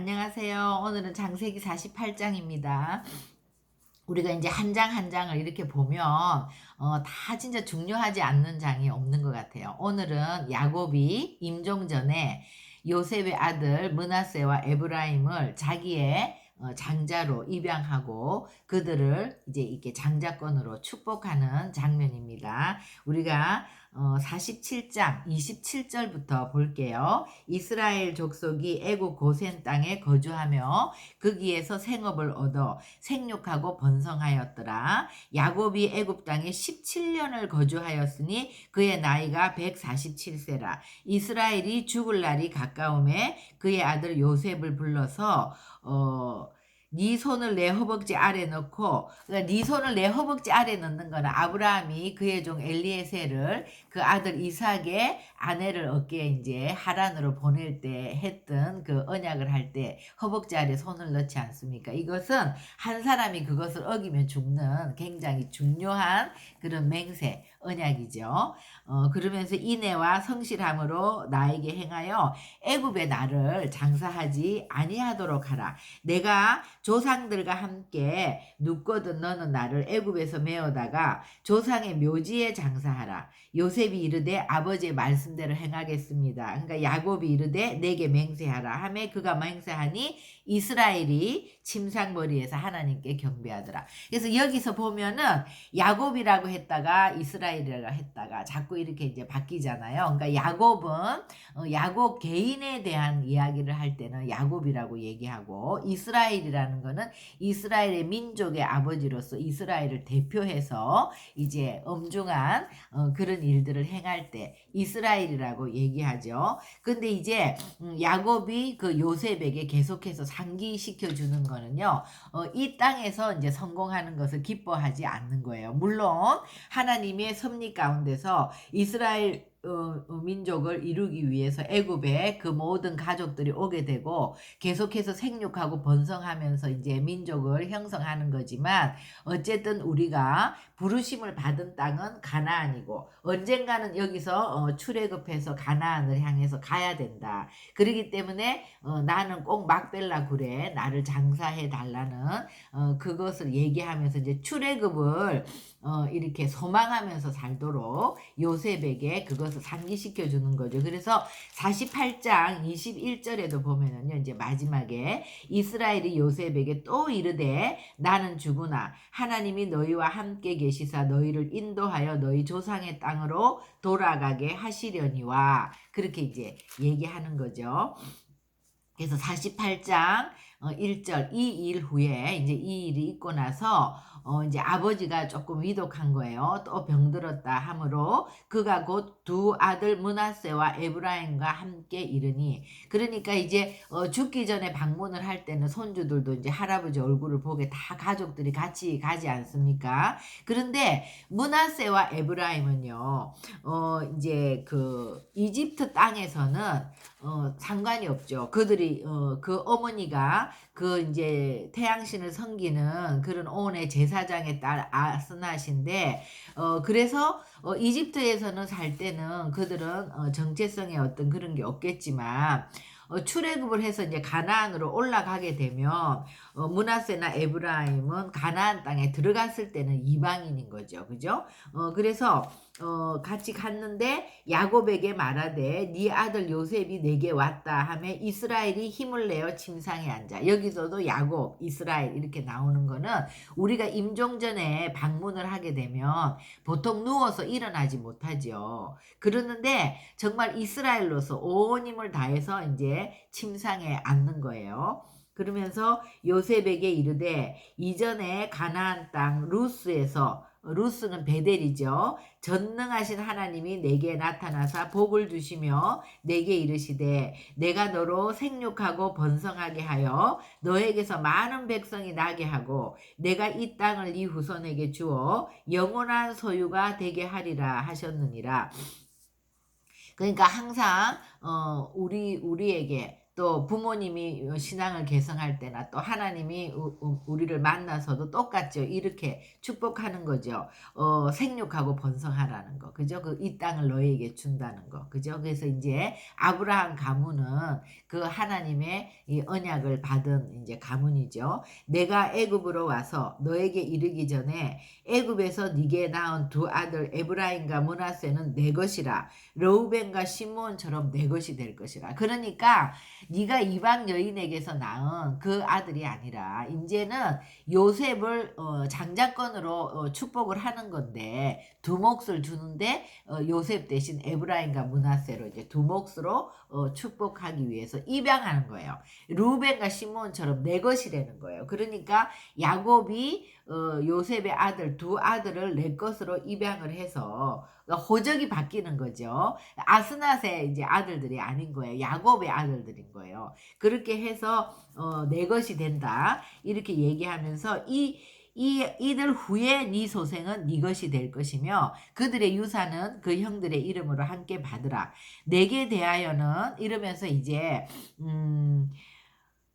안녕하세요. 오늘은 장세기 48장입니다. 우리가 이제 한장한 장을 이렇게 보면 어, 다 진짜 중요하지 않는 장이 없는 것 같아요. 오늘은 야곱이 임종 전에 요셉의 아들 문하세와 에브라임을 자기의 어, 장자로 입양하고 그들을 이제 이렇게 장자권으로 축복하는 장면입니다. 우리가 어, 47장 27절부터 볼게요. 이스라엘 족속이 애국 고센 땅에 거주하며 거기에서 생업을 얻어 생육하고 번성하였더라. 야곱이 애굽 땅에 17년을 거주하였으니 그의 나이가 147세라. 이스라엘이 죽을 날이 가까움에 그의 아들 요셉을 불러서 어, 네 손을 내 허벅지 아래 넣고 그러니까 네 손을 내 허벅지 아래 넣는 거는 아브라함이 그의 종 엘리에셀을 그 아들 이삭의 아내를 어깨에 이제 하란으로 보낼 때 했던 그 언약을 할 때 허벅지 아래 손을 넣지 않습니까? 이것은 한 사람이 그것을 어기면 죽는 굉장히 중요한 그런 맹세 언약이죠. 어, 그러면서 인애와 성실함으로 나에게 행하여 애굽의 나를 장사하지 아니하도록 하라. 내가 조상들과 함께 눕거든 너는 나를 애굽에서 메어다가 조상의 묘지에 장사하라. 요셉이 이르되 아버지의 말씀대로 행하겠습니다. 그러니까 야곱이 이르되 내게 맹세하라. 하매 그가 맹세하니 이스라엘이 침상머리에서 하나님께 경배하더라. 그래서 여기서 보면은 야곱이라고 했다가 이스라엘 이라고 했다가 자꾸 이렇게 이제 바뀌잖아요. 그러니까 야곱은 어, 야곱 개인에 대한 이야기를 할 때는 야곱이라고 얘기하고 이스라엘이라는 거는 이스라엘의 민족의 아버지로서 이스라엘을 대표해서 이제 엄중한 어, 그런 일들을 행할 때 이스라엘이라고 얘기하죠. 근데 이제 음, 야곱이 그 요셉에게 계속해서 상기시켜 주는 거는요. 어, 이 땅에서 이제 성공하는 것을 기뻐하지 않는 거예요. 물론 하나님의 섭리 가운데서 이스라엘 어, 어, 민족을 이루기 위해서 애굽에 그 모든 가족들이 오게 되고 계속해서 생육하고 번성하면서 이제 민족을 형성하는 거지만 어쨌든 우리가 부르심을 받은 땅은 가나안이고 언젠가는 여기서 어, 출애굽해서 가나안을 향해서 가야 된다. 그러기 때문에 어, 나는 꼭 막벨라 굴에 나를 장사해 달라는 어, 그것을 얘기하면서 이제 출애굽을 어, 이렇게 소망하면서 살도록 요셉에게 그것을 상기시켜 주는 거죠. 그래서 48장 21절에도 보면은요, 이제 마지막에 이스라엘이 요셉에게 또 이르되 나는 죽으나 하나님이 너희와 함께 계시 사 너희를 인도하여 너희 조상의 땅으로 돌아가게 하시려니와 그렇게 이제 얘기하는 거죠. 그래서 48장 1절 이 일 후에 이제 이 일이 있고 나서 어 이제 아버지가 조금 위독한 거예요. 또 병들었다 하므로 그가 곧 두 아들 문하세와 에브라임과 함께 이르니 그러니까 이제 어 죽기 전에 방문을 할 때는 손주들도 이제 할아버지 얼굴을 보게 다 가족들이 같이 가지 않습니까? 그런데 문하세와 에브라임은요. 어 이제 그 이집트 땅에서는 어 상관이 없죠. 그들이 어 그 어머니가 그 이제 태양신을 섬기는 그런 온의 제사장의 딸 아스낫인데 어 그래서 어 이집트에서는 살 때는 그들은 어 정체성의 어떤 그런 게 없겠지만 어, 출애굽을 해서 이제 가나안으로 올라가게 되면 어, 문하세나 에브라임은 가나안 땅에 들어갔을 때는 이방인인 거죠, 그죠? 어, 그래서 어, 같이 갔는데 야곱에게 말하되 네 아들 요셉이 내게 왔다 하며 이스라엘이 힘을 내어 침상에 앉아 여기서도 야곱, 이스라엘 이렇게 나오는 거는 우리가 임종 전에 방문을 하게 되면 보통 누워서 일어나지 못하죠. 그러는데 정말 이스라엘로서 온 힘을 다해서 이제 침상에 앉는 거예요. 그러면서 요셉에게 이르되 이전에 가나안 땅 루스에서 루스는 베델이죠. 전능하신 하나님이 내게 나타나사 복을 주시며 내게 이르시되 내가 너로 생육하고 번성하게 하여 너에게서 많은 백성이 나게 하고 내가 이 땅을 네 후손에게 주어 영원한 소유가 되게 하리라 하셨느니라. 그러니까 항상 어 우리 우리에게 또 부모님이 신앙을 개성할 때나 또 하나님이 우리를 만나서도 똑같죠. 이렇게 축복하는 거죠. 어, 생육하고 번성하라는 거. 그죠? 그 이 땅을 너에게 준다는 거. 그죠? 그래서 이제 아브라함 가문은 그 하나님의 이 언약을 받은 이제 가문이죠. 내가 애굽으로 와서 너에게 이르기 전에 애굽에서 네게 낳은 두 아들 에브라임과 문하세는 내 것이라. 러우벤과 시므온처럼 내 것이 될 것이라. 그러니까 네가 이방 여인에게서 낳은 그 아들이 아니라 이제는 요셉을 어, 장자권으로 어, 축복을 하는 건데 두 몫을 주는데 어, 요셉 대신 에브라임과 문하세로 이제 두 몫으로 어, 축복하기 위해서 입양하는 거예요. 루벤과 시몬처럼 내 것이라는 거예요. 그러니까 야곱이 어, 요셉의 아들 두 아들을 내 것으로 입양을 해서 호적이 바뀌는 거죠. 아스낫의 이제 아들들이 아닌 거예요. 야곱의 아들들인 거예요. 그렇게 해서 어, 내 것이 된다 이렇게 얘기하면서 이 이, 이들 후에 네 소생은 네 것이 될 것이며 그들의 유산은 그 형들의 이름으로 함께 받으라. 내게 대하여는 이러면서 이제 음,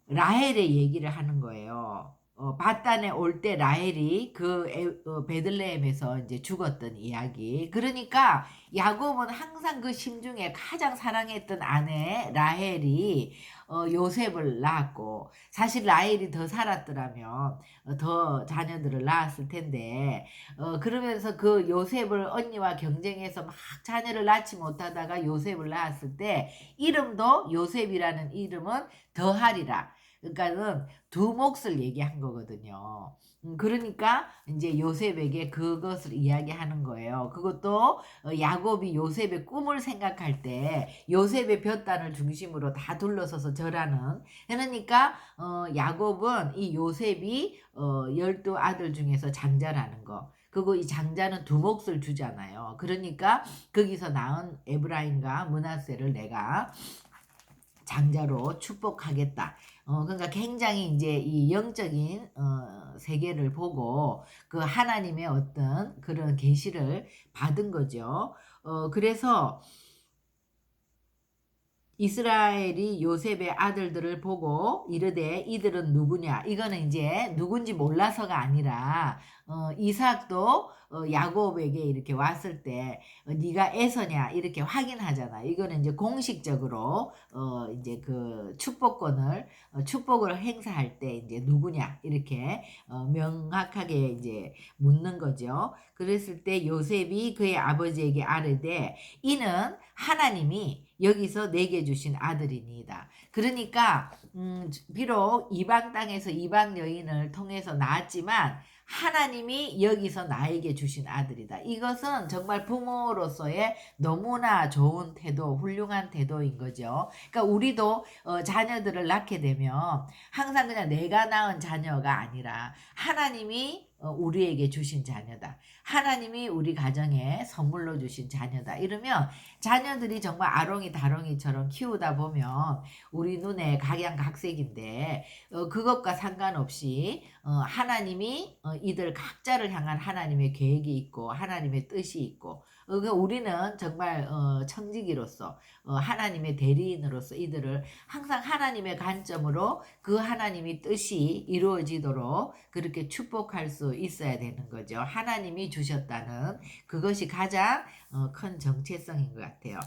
라헬의 얘기를 하는 거예요. 어, 바단에 올 때 라헬이 그 에, 어, 베들레헴에서 이제 죽었던 이야기. 그러니까 야곱은 항상 그 심중에 가장 사랑했던 아내 라헬이 어, 요셉을 낳았고 사실 라헬이 더 살았더라면 어, 더 자녀들을 낳았을 텐데 어, 그러면서 그 요셉을 언니와 경쟁해서 막 자녀를 낳지 못하다가 요셉을 낳았을 때 이름도 요셉이라는 이름은 더하리라. 그러니까는 두 몫을 얘기한 거거든요. 음, 그러니까 이제 요셉에게 그것을 이야기하는 거예요. 그것도 어, 야곱이 요셉의 꿈을 생각할 때 요셉의 볕단을 중심으로 다 둘러서서 절하는 그러니까 어, 야곱은 이 요셉이 어, 열두 아들 중에서 장자라는 거. 그리고 이 장자는 두 몫을 주잖아요. 그러니까 거기서 낳은 에브라임과 문하세를 내가 장자로 축복하겠다. 어, 그러니까 굉장히 이제 이 영적인 어, 세계를 보고 그 하나님의 어떤 그런 계시를 받은 거죠. 어, 그래서 이스라엘이 요셉의 아들들을 보고 이르되 이들은 누구냐? 이거는 이제 누군지 몰라서가 아니라 어, 이삭도 어, 야곱에게 이렇게 왔을 때 어, 네가 에서냐 이렇게 확인하잖아. 이거는 이제 공식적으로 어, 이제 그 축복권을 어, 축복을 행사할 때 이제 누구냐 이렇게 어, 명확하게 이제 묻는 거죠. 그랬을 때 요셉이 그의 아버지에게 아르되 이는 하나님이 여기서 내게 주신 아들이니이다. 그러니까 음, 비록 이방 땅에서 이방 여인을 통해서 낳았지만 하나님이 여기서 나에게 주신 아들이다. 이것은 정말 부모로서의 너무나 좋은 태도, 훌륭한 태도인 거죠. 그러니까 우리도 어, 자녀들을 낳게 되면 항상 그냥 내가 낳은 자녀가 아니라 하나님이 어, 우리에게 주신 자녀다. 하나님이 우리 가정에 선물로 주신 자녀다. 이러면 자녀들이 정말 아롱이 다롱이처럼 키우다 보면 우리 눈에 각양각색인데 어, 그것과 상관없이 어, 하나님이 어, 이들 각자를 향한 하나님의 계획이 있고 하나님의 뜻이 있고 어, 그 우리는 정말 어, 청지기로서 어, 하나님의 대리인으로서 이들을 항상 하나님의 관점으로 그 하나님의 뜻이 이루어지도록 그렇게 축복할 수 있어야 되는 거죠. 하나님이 주셨다는 그것이 가장 어, 큰 정체성인 것 같아요.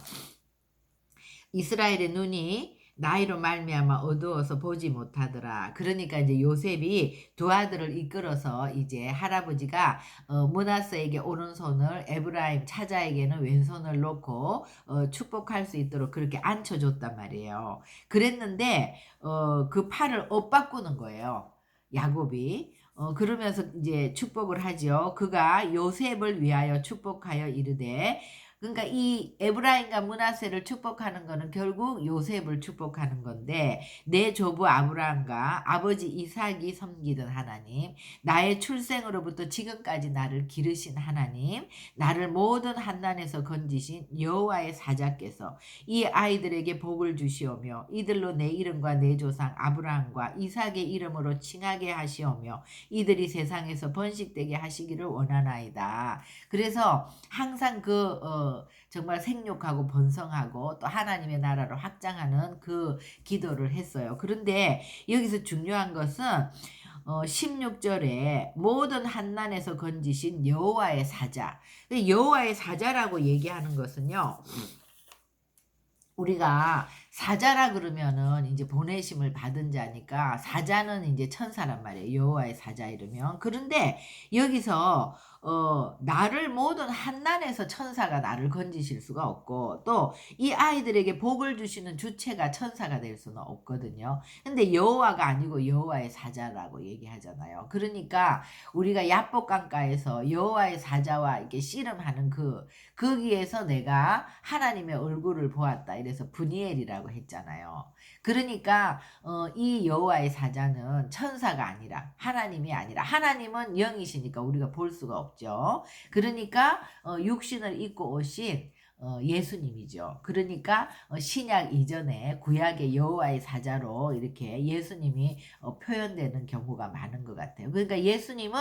이스라엘의 눈이 나이로 말미암아 어두워서 보지 못하더라. 그러니까 이제 요셉이 두 아들을 이끌어서 이제 할아버지가 어, 문하세에게 오른손을 에브라임 차자에게는 왼손을 놓고 어, 축복할 수 있도록 그렇게 앉혀줬단 말이에요. 그랬는데 어, 그 팔을 엇바꾸는 거예요. 야곱이. 어, 그러면서 이제 축복을 하죠. 그가 요셉을 위하여 축복하여 이르되 그러니까 이 에브라임과 문하세를 축복하는 거는 결국 요셉을 축복하는 건데 내 조부 아브라함과 아버지 이삭이 섬기던 하나님 나의 출생으로부터 지금까지 나를 기르신 하나님 나를 모든 한난에서 건지신 여호와의 사자께서 이 아이들에게 복을 주시오며 이들로 내 이름과 내 조상 아브라함과 이삭의 이름으로 칭하게 하시오며 이들이 세상에서 번식되게 하시기를 원하나이다. 그래서 항상 그 어, 어, 정말 생육하고 번성하고 또 하나님의 나라를 확장하는 그 기도를 했어요. 그런데 여기서 중요한 것은 어, 16절에 모든 한난에서 건지신 여호와의 사자. 여호와의 사자라고 얘기하는 것은요. 우리가 사자라 그러면은 이제 보내심을 받은 자니까 사자는 이제 천사란 말이에요. 여호와의 사자 이러면. 그런데 여기서 어 나를 모든 한난에서 천사가 나를 건지실 수가 없고 또 이 아이들에게 복을 주시는 주체가 천사가 될 수는 없거든요. 근데 여호와가 아니고 여호와의 사자라고 얘기하잖아요. 그러니까 우리가 야복강가에서 여호와의 사자와 이렇게 씨름하는 그 거기에서 내가 하나님의 얼굴을 보았다. 이래서 분이엘이라고 했잖아요. 그러니까 어, 이 여호와의 사자는 천사가 아니라 하나님이 아니라 하나님은 영이시니까 우리가 볼 수가 없죠. 그러니까 어, 육신을 입고 오신 어, 예수님이죠. 그러니까 어, 신약 이전에 구약의 여호와의 사자로 이렇게 예수님이 어, 표현되는 경우가 많은 것 같아요. 그러니까 예수님은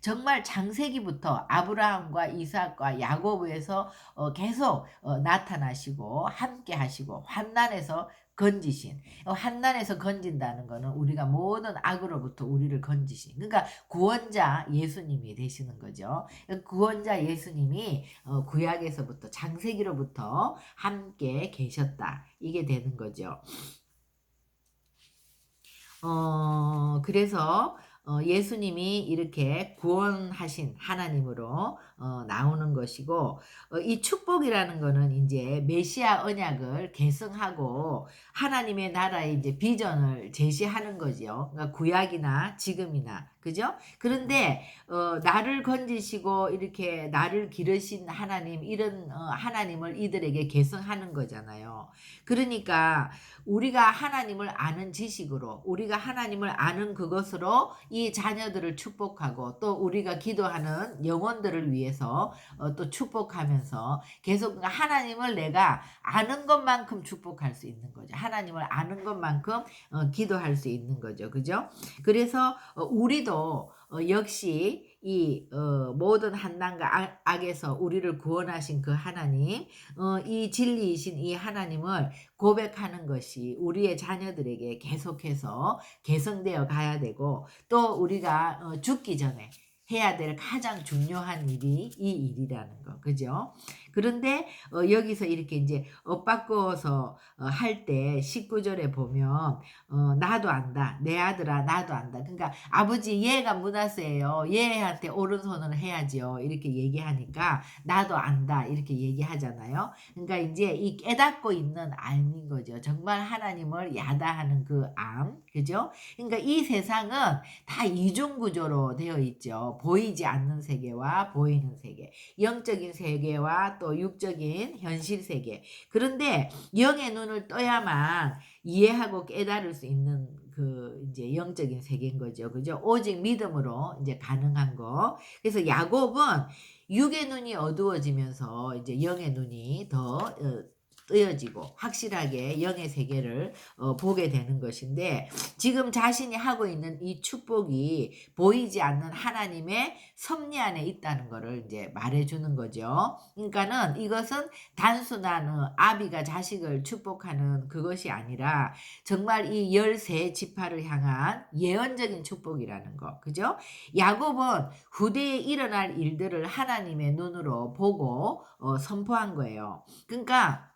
정말 장세기부터 아브라함과 이삭과 야곱에서 어, 계속 어, 나타나시고 함께 하시고 환난에서 건지신 어, 환난에서 건진다는 것은 우리가 모든 악으로부터 우리를 건지신 그러니까 구원자 예수님이 되시는 거죠. 구원자 예수님이 어, 구약에서부터 장세기로부터 함께 계셨다 이게 되는 거죠. 어 그래서 어, 예수님이 이렇게 구원하신 하나님으로 어, 나오는 것이고 어, 이 축복이라는 거는 이제 메시아 언약을 계승하고 하나님의 나라의 이제 비전을 제시하는 거죠. 그러니까 구약이나 지금이나 그죠? 그런데 어, 나를 건지시고 이렇게 나를 기르신 하나님 이런 어, 하나님을 이들에게 계승하는 거잖아요. 그러니까 우리가 하나님을 아는 지식으로 우리가 하나님을 아는 그것으로 이 자녀들을 축복하고 또 우리가 기도하는 영혼들을 위해서 어, 또 축복하면서 계속 하나님을 내가 아는 것만큼 축복할 수 있는 거죠. 하나님을 아는 것만큼 어, 기도할 수 있는 거죠. 그죠? 그래서 어, 우리도 어, 역시 이 어, 모든 한난과 악, 악에서 우리를 구원하신 그 하나님, 어, 이 진리이신 이 하나님을 고백하는 것이 우리의 자녀들에게 계속해서 개성되어 가야 되고 또 우리가 어, 죽기 전에 해야 될 가장 중요한 일이 이 일이라는 거, 그죠? 그런데 어, 여기서 이렇게 이제 엇바꿔서 어, 할때 19절에 보면 어, 나도 안다. 내 아들아 나도 안다. 그러니까 아버지 얘가 문화세예요. 얘한테 오른손을 해야지요. 이렇게 얘기하니까 나도 안다. 이렇게 얘기하잖아요. 그러니까 이제 이 깨닫고 있는 암인 거죠. 정말 하나님을 야다하는 그 암. 그죠? 그러니까 이 세상은 다 이중 구조로 되어 있죠. 보이지 않는 세계와 보이는 세계. 영적인 세계와 또 육적인 현실 세계. 그런데 영의 눈을 떠야만 이해하고 깨달을 수 있는 그 이제 영적인 세계인 거죠. 그죠? 오직 믿음으로 이제 가능한 거. 그래서 야곱은 육의 눈이 어두워지면서 이제 영의 눈이 더 어, 뜨여지고 확실하게 영의 세계를 어, 보게 되는 것인데 지금 자신이 하고 있는 이 축복이 보이지 않는 하나님의 섭리 안에 있다는 것을 이제 말해주는 거죠. 그러니까는 이것은 단순한 어, 아비가 자식을 축복하는 그것이 아니라 정말 이 열세 지파를 향한 예언적인 축복이라는 거, 그죠? 야곱은 후대에 일어날 일들을 하나님의 눈으로 보고 어, 선포한 거예요. 그러니까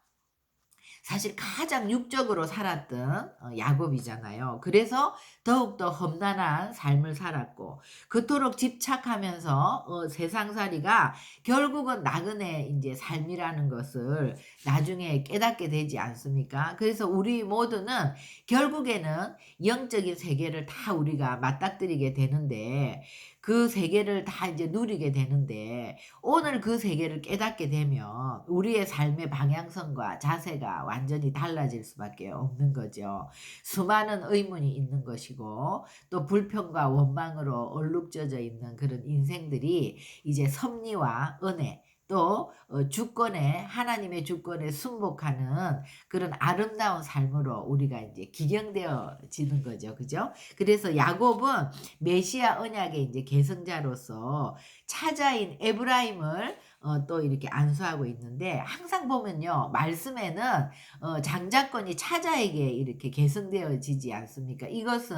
사실 가장 육적으로 살았던 어, 야곱이잖아요. 그래서 더욱더 험난한 삶을 살았고 그토록 집착하면서 어, 세상살이가 결국은 나그네 이제 삶이라는 것을 나중에 깨닫게 되지 않습니까? 그래서 우리 모두는 결국에는 영적인 세계를 다 우리가 맞닥뜨리게 되는데 그 세계를 다 이제 누리게 되는데 오늘 그 세계를 깨닫게 되면 우리의 삶의 방향성과 자세가 완전히 달라질 수밖에 없는 거죠. 수많은 의문이 있는 것이고 또 불평과 원망으로 얼룩져져 있는 그런 인생들이 이제 섭리와 은혜 또 어, 주권에 하나님의 주권에 순복하는 그런 아름다운 삶으로 우리가 이제 기경되어지는 거죠. 그죠? 그래서 야곱은 메시아 언약의 이제 계승자로서 차자인 에브라임을 어, 또 이렇게 안수하고 있는데 항상 보면요 말씀에는 어, 장자권이 차자에게 이렇게 계승되어지지 않습니까? 이것은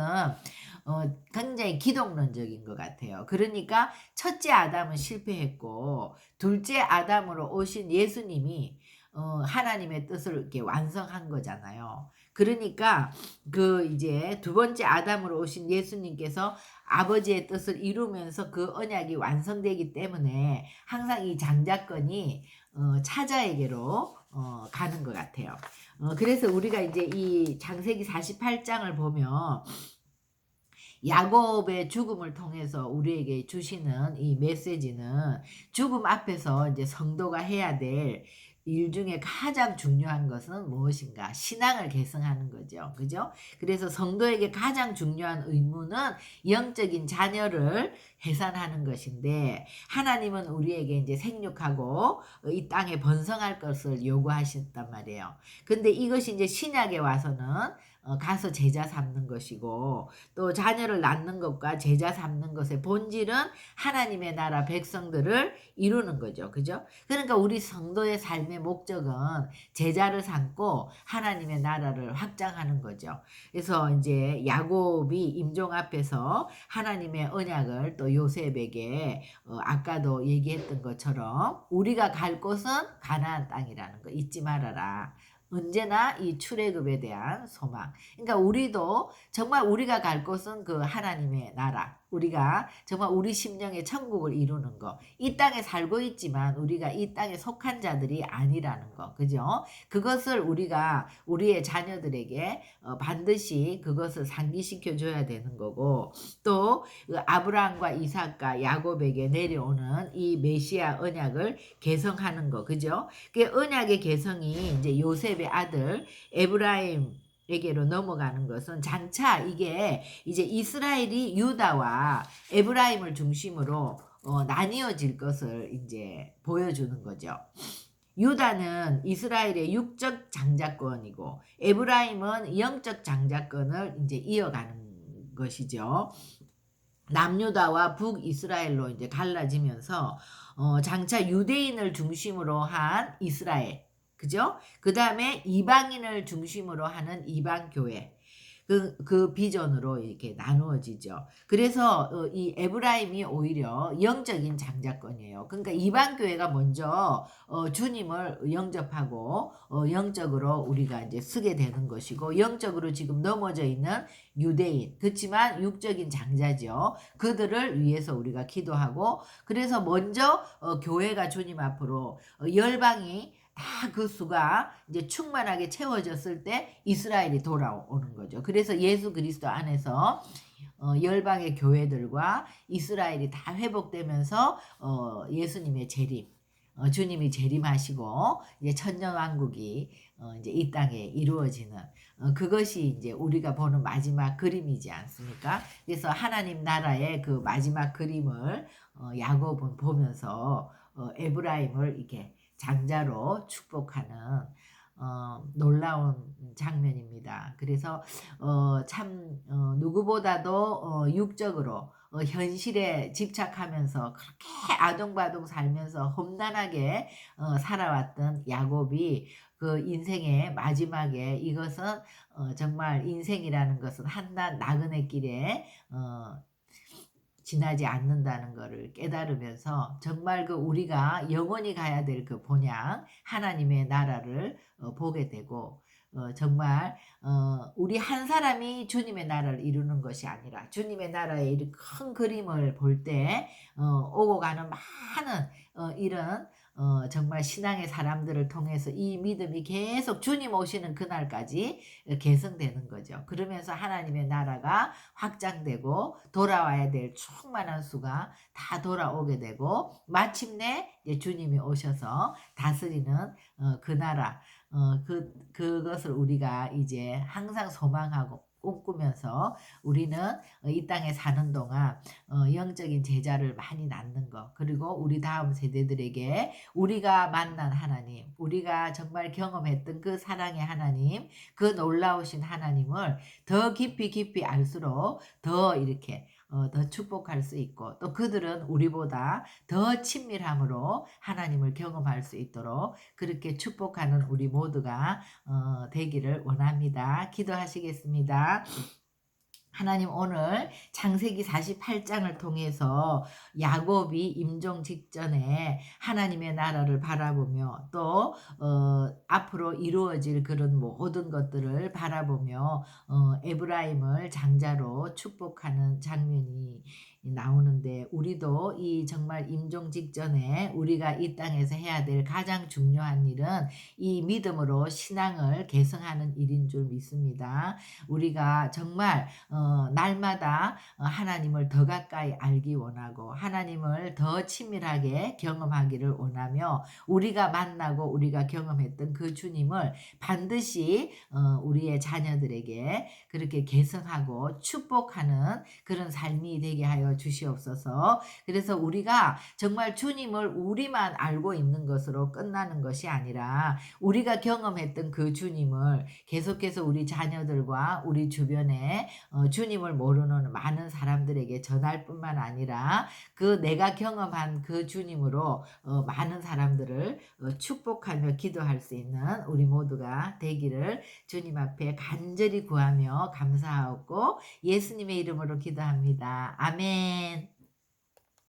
어, 굉장히 기독론적인 것 같아요. 그러니까 첫째 아담은 실패했고 둘째 아담으로 오신 예수님이 어, 하나님의 뜻을 이렇게 완성한 거잖아요. 그러니까 그 이제 두 번째 아담으로 오신 예수님께서 아버지의 뜻을 이루면서 그 언약이 완성되기 때문에 항상 이 장자권이 어, 차자에게로 어, 가는 것 같아요. 어, 그래서 우리가 이제 이 장세기 48장을 보면 야곱의 죽음을 통해서 우리에게 주시는 이 메시지는 죽음 앞에서 이제 성도가 해야 될 일 중에 가장 중요한 것은 무엇인가? 신앙을 계승하는 거죠. 그죠? 그래서 성도에게 가장 중요한 의무는 영적인 자녀를 해산하는 것인데 하나님은 우리에게 이제 생육하고 이 땅에 번성할 것을 요구하셨단 말이에요. 근데 이것이 이제 신약에 와서는 어, 가서 제자 삼는 것이고 또 자녀를 낳는 것과 제자 삼는 것의 본질은 하나님의 나라 백성들을 이루는 거죠. 그죠? 그러니까 우리 성도의 삶의 목적은 제자를 삼고 하나님의 나라를 확장하는 거죠. 그래서 이제 야곱이 임종 앞에서 하나님의 언약을 또 요셉에게 어, 아까도 얘기했던 것처럼 우리가 갈 곳은 가나안 땅이라는 거 잊지 말아라. 언제나 이 출애굽에 대한 소망. 그러니까 우리도 정말 우리가 갈 곳은 그 하나님의 나라. 우리가 정말 우리 심령의 천국을 이루는 거. 이 땅에 살고 있지만 우리가 이 땅에 속한 자들이 아니라는 거. 그죠? 그것을 우리가 우리의 자녀들에게 어, 반드시 그것을 상기시켜 줘야 되는 거고 또그 아브라함과 이삭과 야곱에게 내려오는 이 메시아 언약을 개성하는 거. 그죠? 그 언약의 개성이 이제 요셉의 아들 에브라임 에게로 넘어가는 것은 장차 이게 이제 이스라엘이 유다와 에브라임을 중심으로 어, 나뉘어질 것을 이제 보여주는 거죠. 유다는 이스라엘의 육적 장자권이고 에브라임은 영적 장자권을 이제 이어가는 것이죠. 남유다와 북이스라엘로 이제 갈라지면서 어, 장차 유대인을 중심으로 한 이스라엘 그죠? 그 다음에 이방인을 중심으로 하는 이방교회. 그, 그 비전으로 이렇게 나누어지죠. 그래서 어, 이 에브라임이 오히려 영적인 장자권이에요. 그러니까 이방교회가 먼저 어, 주님을 영접하고 어, 영적으로 우리가 이제 쓰게 되는 것이고 영적으로 지금 넘어져 있는 유대인 그렇지만 육적인 장자죠. 그들을 위해서 우리가 기도하고 그래서 먼저 어, 교회가 주님 앞으로 어, 열방이 다 그 수가 이제 충만하게 채워졌을 때 이스라엘이 돌아오는 거죠. 그래서 예수 그리스도 안에서 어, 열방의 교회들과 이스라엘이 다 회복되면서 어, 예수님의 재림, 어, 주님이 재림하시고 이제 천년 왕국이 어, 이제 이 땅에 이루어지는 어, 그것이 이제 우리가 보는 마지막 그림이지 않습니까? 그래서 하나님 나라의 그 마지막 그림을 어, 야곱은 보면서 어, 에브라임을 이렇게 장자로 축복하는 어, 놀라운 장면입니다. 그래서 어, 참 어, 누구보다도 어, 육적으로 어, 현실에 집착하면서 그렇게 아동바동 살면서 험난하게 어, 살아왔던 야곱이 그 인생의 마지막에 이것은 어, 정말 인생이라는 것은 한낱 나그네 길에 어, 지나지 않는다는 것을 깨달으면서 정말 그 우리가 영원히 가야 될 그 본향 하나님의 나라를 어, 보게 되고 어, 정말 어, 우리 한 사람이 주님의 나라를 이루는 것이 아니라 주님의 나라의 이큰 그림을 볼때 어, 오고 가는 많은 어, 이런 어, 정말 신앙의 사람들을 통해서 이 믿음이 계속 주님 오시는 그날까지 개성되는 거죠. 그러면서 하나님의 나라가 확장되고 돌아와야 될 충만한 수가 다 돌아오게 되고 마침내 주님이 오셔서 다스리는 어, 그 나라 어, 그 그것을 우리가 이제 항상 소망하고 꿈꾸면서 우리는 이 땅에 사는 동안 어, 영적인 제자를 많이 낳는 것 그리고 우리 다음 세대들에게 우리가 만난 하나님 우리가 정말 경험했던 그 사랑의 하나님 그 놀라우신 하나님을 더 깊이 깊이 알수록 더 이렇게 어, 더 축복할 수 있고 또 그들은 우리보다 더 친밀함으로 하나님을 경험할 수 있도록 그렇게 축복하는 우리 모두가 어, 되기를 원합니다. 기도하시겠습니다. 하나님 오늘 창세기 48장을 통해서 야곱이 임종 직전에 하나님의 나라를 바라보며 또 어, 앞으로 이루어질 그런 모든 것들을 바라보며 어, 에브라임을 장자로 축복하는 장면이 나오는데 우리도 이 정말 임종 직전에 우리가 이 땅에서 해야 될 가장 중요한 일은 이 믿음으로 신앙을 계승하는 일인 줄 믿습니다. 우리가 정말 어, 날마다 어, 하나님을 더 가까이 알기 원하고 하나님을 더 친밀하게 경험하기를 원하며 우리가 만나고 우리가 경험했던 그 주님을 반드시 어, 우리의 자녀들에게 그렇게 계승하고 축복하는 그런 삶이 되게 하여 주시옵소서. 그래서 우리가 정말 주님을 우리만 알고 있는 것으로 끝나는 것이 아니라 우리가 경험했던 그 주님을 계속해서 우리 자녀들과 우리 주변에 어, 주님을 모르는 많은 사람들에게 전할 뿐만 아니라 그 내가 경험한 그 주님으로 어, 많은 사람들을 어, 축복하며 기도할 수 있는 우리 모두가 되기를 주님 앞에 간절히 구하며 감사하고 예수님의 이름으로 기도합니다. 아멘. and